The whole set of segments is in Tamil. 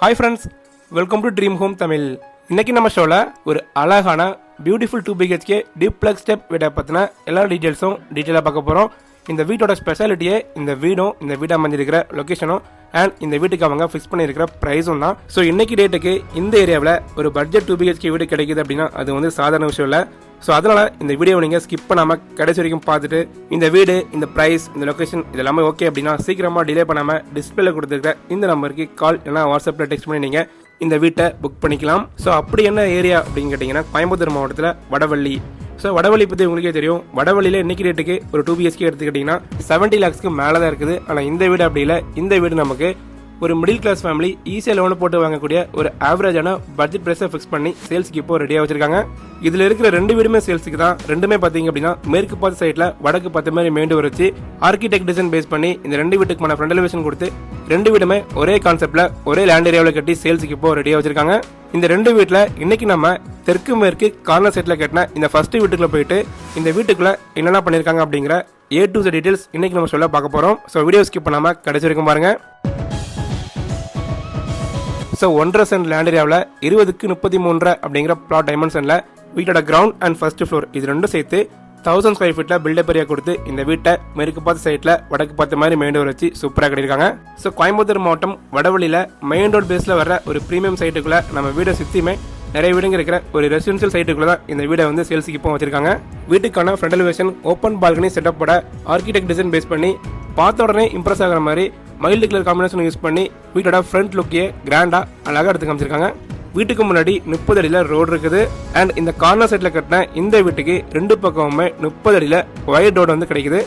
Hi friends welcome to dream home Tamil இன்றைக்கி நம்ம ஷோவில் ஒரு அழகான beautiful two BHK duplex type வீட்டை பற்றின எல்லா டீட்டெயில்ஸும் டீட்டெயிலாக பார்க்க போகிறோம் இந்த வீட்டோட ஸ்பெஷாலிட்டியே இந்த வீடும் இந்த வீடு அமைஞ்சிருக்கிற லொக்கேஷனும் அண்ட் இந்த வீட்டுக்கு அவங்க ஃபிக்ஸ் பண்ணியிருக்கிற ப்ரைஸும் தான். ஸோ இன்னைக்கு டேட்டுக்கு இந்த ஏரியாவில் ஒரு பட்ஜெட் டூ பிஹெச்கே வீடு கிடைக்குது அப்படின்னா அது வந்து சாதாரண விஷயம் இல்லை. ஸோ அதனால் இந்த வீடியோ நீங்கள் ஸ்கிப் பண்ணாமல் கடைசி வரைக்கும் பார்த்துட்டு இந்த வீடு இந்த ப்ரைஸ் இந்த லொக்கேஷன் இது எல்லாமே ஓகே அப்படின்னா சீக்கிரமாக டிலே பண்ணாமல் டிஸ்பிளேல கொடுத்துருக்க இந்த நம்பருக்கு கால் இல்லைனா வாட்ஸ்அப்பில் டெக்ஸ்ட் பண்ணி நீங்கள் இந்த வீட்டை புக் பண்ணிக்கலாம். ஸோ அப்படி என்ன ஏரியா அப்படின்னு கேட்டிங்கன்னா கோயம்புத்தூர் மாவட்டத்தில் வடவள்ளி. ஸோ வடவள்ளி பற்றி உங்களுக்கே தெரியும். வடவள்ளியில் இன்னைக்கு ரேட்டுக்கு ஒரு டூ பிஎஸ்கே எடுத்துக்கிட்டிங்கன்னா செவன்ட்டி லேக்ஸ்க்கு மேலே தான் இருக்குது. ஆனால் இந்த வீடு அப்படி இல்லை. இந்த வீடு நமக்கு ஒரு மிடில் கிளாஸ் ஃபேமிலி ஈஸியாக லோனை போட்டு வாங்கக்கூடிய ஒரு ஆவரேஜான பட்ஜெட் ப்ரைஸை ஃபிக்ஸ் பண்ணி சேல்ஸ்க்கு இப்போ ரெடியாக வச்சிருக்காங்க. இதில் இருக்கிற ரெண்டு வீடுமே சேல்ஸுக்கு தான். ரெண்டுமே பார்த்தீங்க அப்படின்னா மேற்கு பார்த்த சைடில் வடக்கு பார்த்த மாதிரி மேண்டு வச்சு ஆர்கிடெக்ட் டிசைன் பேஸ் பண்ணி இந்த ரெண்டு வீட்டுக்குமான ஃப்ரண்ட் எலிவேஷன் கொடுத்து ரெண்டு வீடுமே ஒரே கான்செப்டில் ஒரே லேண்ட் ஏரியாவில் கட்டி சேல்ஸுக்கு இப்போ ரெடியாக வச்சிருக்காங்க. இந்த ரெண்டு வீட்டில் இன்னைக்கு நம்ம தெற்கு மேற்கு கார்னர் சைட்டில் கட்டின இந்த ஃபர்ஸ்ட் வீட்டுக்குள்ள போயிட்டு இந்த வீட்டுக்குள்ளே என்னென்ன பண்ணியிருக்காங்க அப்படிங்கிற ஏ டு டீட்டெயில்ஸ் இன்னைக்கு நம்ம சொல்ல பார்க்க போகிறோம் ஸோ வீடியோ ஸ்கிப் பண்ணாமல் கடைசி வரைக்கும் ஸோ ஒன்றரை சென்ட் லேண்ட் ஏரியாவில் இருபதுக்கு முப்பத்தி மூன்றரை அப்படிங்கிற பிளாட் டைமென்ஷனில் வீட்டோட கிரவுண்ட் அண்ட் ஃபர்ஸ்ட் ஃப்ளோர் இது ரெண்டும் சேர்த்து தௌசண்ட் ஸ்கொயர் ஃபீட்டில் பில்டப் ஏரியா கொடுத்து இந்த வீட்டை மேற்கு பார்த்த சைட்டில் வடக்கு பார்த்த மாதிரி மெயின் ரோடு வச்சு சூப்பராக கட்டியிருக்காங்க. ஸோ கோயம்புத்தூர் மாவட்டம் வடவழியில் மெயின் ரோடு பேஸில் வர ஒரு ப்ரீமியம் சைட்டுக்குள்ளே நம்ம வீடை சுற்றியுமே நிறைய வீடுங்க இருக்கிற ஒரு ரெசிடென்ஷியல் சைட்டுக்குள்ள தான் இந்த வீடை வந்து சேல்ஸுக்கு இப்போ வச்சிருக்காங்க. வீட்டுக்கான ஃப்ரண்ட் எலிவேஷன் ஓப்பன் பால்கனி செட்டப்போட ஆர்கிடெக்ட் டிசைன் பேஸ் பண்ணி பார்த்த உடனே இம்ப்ரெஸ் ஆகிற மாதிரி மைல்டு கலர் காம்பினேஷன் யூஸ் பண்ணி வீட்டோட ஃப்ரண்ட் லுக்கையே கிராண்டா அழகாக எடுத்து காமிச்சிருக்காங்க. வீட்டுக்கு முன்னாடி முப்பது அடியில் ரோடு இருக்குது. அண்ட் இந்த கார்னர் சைடில் கட்டின இந்த வீட்டுக்கு ரெண்டு பக்கமுமே முப்பது அடியில் ஒயர் ரோடு வந்து கிடைக்குது.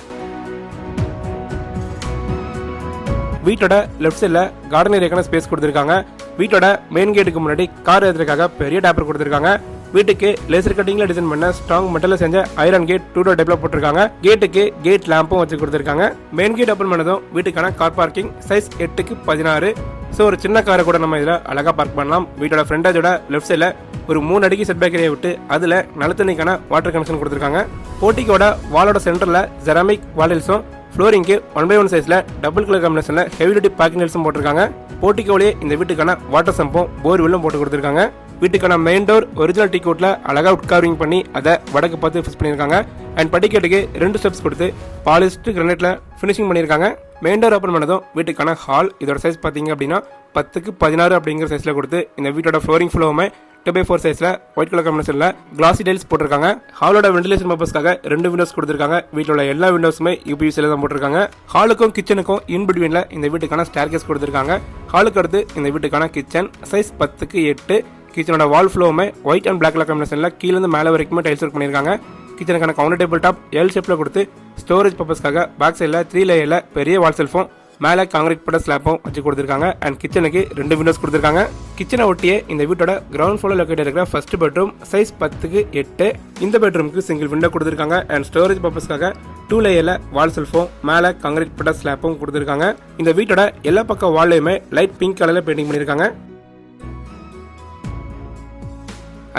வீட்டோட லெஃப்ட் சைடில் கார்டன் ஏரியாக்கான ஸ்பேஸ் கொடுத்துருக்காங்க. வீட்டோட மெயின் கேட்டுக்கு முன்னாடி கார் ஏற்றுறதுக்காக பெரிய டேப்பர் கொடுத்துருக்காங்க. வீட்டுக்கு லேசர் கட்டிங்ல டிசைன் பண்ண ஸ்ட்ராங் மெட்டல செஞ்ச ஐரன் கேட் டூ டோர் டைப்ல போட்டிருக்காங்க. கேட்டுக்கு கேட் லேம்பும் வச்சு கொடுத்துருக்காங்க. மெயின் கேட் ஓப்பன் பண்ணதும் வீட்டுக்கான கார் பார்க்கிங் சைஸ் எட்டுக்கு பதினாறு. ஸோ ஒரு சின்ன காரை கூட நம்ம இதில் அழகாக பார்க் பண்ணலாம். வீட்டோட ஃப்ரண்டேஜோட லெஃப்ட் சைடில் ஒரு மூணு அடிக்கு செட் பேக் ஏரியா விட்டு அதில் நலத்தண்ணிக்கான வாட்டர் கனெக்ஷன் கொடுத்துருக்காங்க. போட்டிக்கோட வாலோட சென்டரில் ஜெராமிக் வாலில்ஸும் ஃப்ளோரிங்க்கு ஒன் பை ஒன் சைஸில் டபுள் கலர் காம்பினேஷனில் ஹெவி டியூட்டி பேக்கிங் நெல்ஸும் போட்டிருக்காங்க. போட்டிக்கோலேயே இந்த வீட்டுக்கான வாட்டர் சம்பும் போர் வெல்லும் போட்டு கொடுத்துருக்காங்க. வீட்டுக்கான மெயின் டோர் ஒரிஜினல் டீ கோட்டில் அழகாக உட்காரிங் பண்ணி அதை வடக்கு பார்த்து ஃபிக்ஸ் பண்ணியிருக்காங்க. அண்ட் படிக்கட்டுக்கு ரெண்டு ஸ்டெப்ஸ் கொடுத்து பாலிஸ்ட்டு கிரனைட்டில் ஃபினிஷிங் பண்ணியிருக்காங்க. மெயின் டோர் ஓப்பன் பண்ணதும் வீட்டுக்கான ஹால் இதோட சைஸ் பார்த்தீங்க அப்படின்னா பத்துக்கு பதினாறு அப்படிங்கிற சைஸில் கொடுத்து இந்த வீட்டோட ஃப்ளோரிங் ஃப்ளோவுமே டூ பை ஃபோர் சைஸில் ஒயிட் கலர் காம்பினேஷனில் கிளாசி டைல்ஸ் போட்டிருக்காங்க. ஹாலோட வென்டிலேஷன் பர்பஸ்க்காக ரெண்டு விண்டோஸ் கொடுத்துருக்காங்க. வீட்டில் உள்ள எல்லா விண்டோஸுமே யூபிஎஸ்சியில் தான் போட்டிருக்காங்க. ஹாலுக்கும் கிச்சனுக்கும் இன் பிட்வீனில் இந்த வீட்டுக்கான ஸ்டேர்கேஸ் கொடுத்துருக்காங்க. ஹாலுக்கு அடுத்து இந்த வீட்டுக்கான கிச்சன் சைஸ் பத்துக்கு எட்டு கிச்சனோட வால் ஃப்ளோவுமே ஒயிட் அண்ட் பிளாக்ல காம்பினேஷனில் கீழேருந்து மேலே வரைக்குமே டைல்ஸ் ஒர்க் பண்ணியிருக்காங்க கிச்சனுக்கான கவுண்டர் டேபிள் டாப் எல் ஷேப்பில் கொடுத்து ஸ்டோரேஜ் பர்பஸ்க்காக பேக் சைடில் த்ரீ லேயரில் பெரிய வால் செல்ஃபும் மேலே காங்கிரீட் பட ஸ்லாப்பும் வச்சு கொடுத்துருக்காங்க. அண்ட் கிச்சனுக்கு ரெண்டு விண்டோஸ் கொடுத்துருக்காங்க. கிச்சனை ஒட்டியே இந்த வீட்டோட கிரவுண்ட் ஃப்ளோர் லொக்கேட் இருக்கிற ஃபர்ஸ்ட் பெட்ரூம் சைஸ் பத்துக்கு எட்டு இந்த பெட்ரூமுக்கு சிங்கிள் விண்டோ கொடுத்துருக்காங்க. அண்ட் ஸ்டோரேஜ் பர்பஸ்க்காக டூ லேயரில் வால் செல்ஃபும் மேலே காங்கிரீட் பட ஸ்லாப்பும் கொடுத்துருக்காங்க. இந்த வீட்டோட எல்லா பக்கம் வால்லையுமே லைட் பிங்க் கலரில் பெயிண்டிங் பண்ணியிருக்காங்க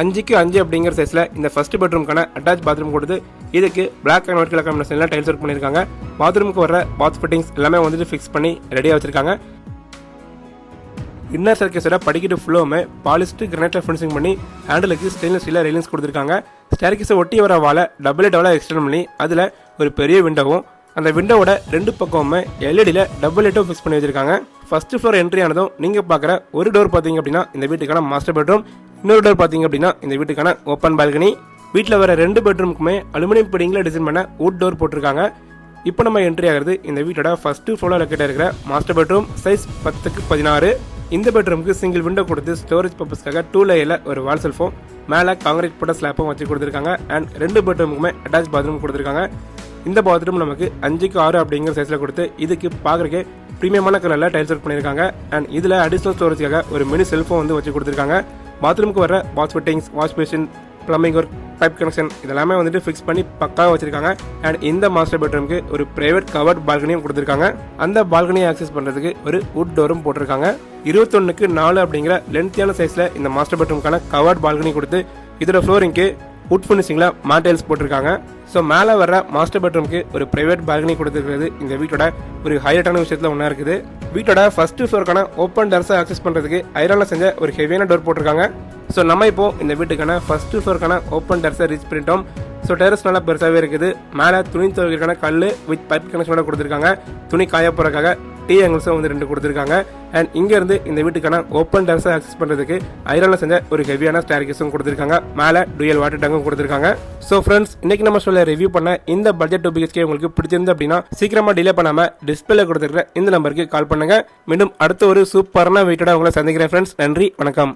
அஞ்சுக்கு அஞ்சு அப்படிங்கிற சைஸில் இந்த ஃபர்ஸ்ட் பெட்ரூம்க்கான அட்டாச் பாத்ரூம் கொடுத்து இதுக்கு பிளாக் அண்ட் ஒயிட் கலர் காம்பினேஷனில் டைல்ஸ் ஒர்க் பண்ணியிருக்காங்க. பாத்ரூமுக்கு வர பாத் ஃபிட்டிங்ஸ் எல்லாமே வந்துட்டு ஃபிக்ஸ் பண்ணி ரெடியாக வச்சுருக்காங்க. இன்னர் சர்க்கஸோட படிக்கட்டு ஃபுல்லோவுமே பாலிஸ்ட் கிரனைட்டில் ஃபினிஷிங் பண்ணி ஹேண்டலுக்கு ஸ்டெயின்லெஸ் ஸ்டீலில் ரெயிலிங்ஸ் கொடுத்துருக்காங்க. ஸ்டேர்கேஸை ஒட்டி வர வாழை டபுள் டபுளாக எக்ஸ்டெண்ட் பண்ணி அதில் ஒரு பெரிய விண்டோவும் அந்த விண்டோவோட ரெண்டு பக்கமுமே எல்இடியில் டபுள் லைட்டும் ஃபிக்ஸ் பண்ணி வச்சிருக்காங்க. ஃபர்ஸ்ட் ஃப்ளோர் என்ட்ரி ஆனதும் நீங்கள் பார்க்குற ஒரு டோர் பார்த்தீங்க அப்படின்னா இந்த வீட்டுக்கான மாஸ்டர் பெட்ரூம் இன்னொரு டோர் பார்த்தீங்க அப்படின்னா இந்த வீட்டுக்கான ஓப்பன் பால்கனி வீட்டில் வர ரெண்டு பெட்ரூமுக்குமே அலுமினியம் பிடிங்கில் டிசைன் பண்ண வுட் டோர் போட்டிருக்காங்க. இப்போ நம்ம என்ட்ரி ஆகிறது இந்த வீட்டோட ஃபஸ்ட்டு ஃப்ளோரில் லொக்கேட் இருக்கிற மாஸ்டர் பெட்ரூம் சைஸ் பத்துக்கு பதினாறு. இந்த பெட்ரூமுக்கு சிங்கிள் விண்டோ கொடுத்து ஸ்டோரேஜ் பர்பஸ்க்காக டூ லேயரில் ஒரு வால் செல்ஃபும் மேலே காங்கிரீட் போட்ட ஸ்லாப்பும் வச்சு கொடுத்துருக்காங்க. அண்ட் ரெண்டு பெட்ரூமுக்குமே அட்டாச் பாத்ரூம் கொடுத்துருக்காங்க. இந்த பாத்ரூம் நமக்கு அஞ்சுக்கு ஆறு அப்படிங்கிற சைஸில் கொடுத்து இதுக்கு பார்க்குறக்கே ப்ரீமியமான கலரில் டைல்ஸ் ஒர்க் பண்ணியிருக்காங்க. அண்ட் இதில் அடிஷ்னல் ஸ்டோரேஜ்க்காக ஒரு மினி செல்ஃபோன் வந்து வச்சு கொடுத்துருக்காங்க. பாத்ரூமுக்கு வர wash fittings wash machine plumbing work pipe connection இதெல்லாமே வந்துட்டு ஃபிக்ஸ் பண்ணி பக்காவாக வச்சிருக்காங்க. அண்ட் இந்த மாஸ்டர் பெட்ரூமுக்கு ஒரு பிரைவேட் கவர்ட் பால்கனியும் கொடுத்துருக்காங்க. அந்த பால்கனியை ஆக்சஸ் பண்ணுறதுக்கு ஒரு வுட் டோரும் போட்டிருக்காங்க. இருபத்தொன்னுக்கு நாலு அப்படிங்கிற லென்த்தியான சைஸில் இந்த மாஸ்டர் பெட்ரூமுக்கான கவர்ட் பால்கனி கொடுத்து இதோட ஃப்ளோரிங்க்கு வுட் ஃபினிஷிங்கில் மாட்டேல்ஸ் போட்டிருக்காங்க. ஸோ மேலே வர்ற மாஸ்டர் பெட்ரூம்க்கு ஒரு ப்ரைவேட் பால்கனி கொடுத்துருக்கிறது. இந்த வீட்டோட ஒரு ஹைலைட்டான விஷயத்தில் ஒன்றா இருக்குது. வீட்டோட ஃபர்ஸ்ட் ஃப்ளோருக்கான ஓப்பன் டர்ஸை ஆக்சஸ் பண்ணுறதுக்கு ஐரானில் செஞ்ச ஒரு ஹெவியான டோர் போட்டிருக்காங்க. ஸோ நம்ம இப்போ இந்த வீட்டுக்கான ஃபர்ஸ்ட் ஃப்ளோருக்கான ஓப்பன் டர்ஸை ரீச் பண்ணிட்டோம். ஸோ டெரஸ் நல்லா பெருசாகவே இருக்குது. மேலே துணி துவைக்கிறதுக்கான கல் வித் பைப் கனெக்ஷனோட கொடுத்துருக்காங்க. துணி காய போகிறதுக்காக டீ ஆங்கிள்ஸும் வந்து ரெண்டு கொடுத்துருக்காங்க. அண்ட் இங்கேருந்து இந்த வீட்டுக்கான ஓப்பன் டெரஸை ஆக்சஸ் பண்ணுறதுக்கு ஐரானில் செஞ்ச ஒரு ஹெவியான ஸ்டேர்கேஸும் கொடுத்துருக்காங்க. மேலே டுயல் வாட்டர் டேங்கும் கொடுத்துருக்காங்க. ஸோ ஃப்ரெண்ட்ஸ் இன்னைக்கு நம்ம சொல்ல ரிவ்யூ பண்ண இந்த பட்ஜெட் டூ பிஹெச்கே உங்களுக்கு பிடிச்சிருந்து அப்படின்னா சீக்கிரமாக டிலே பண்ணாமல் டிஸ்பிளே கொடுத்துருக்க இந்த நம்பருக்கு கால் பண்ணுங்கள் மீண்டும் அடுத்த ஒரு சூப்பரான வீட்டோட உங்களை சந்திக்கிறேன் ஃப்ரெண்ட்ஸ் நன்றி வணக்கம்.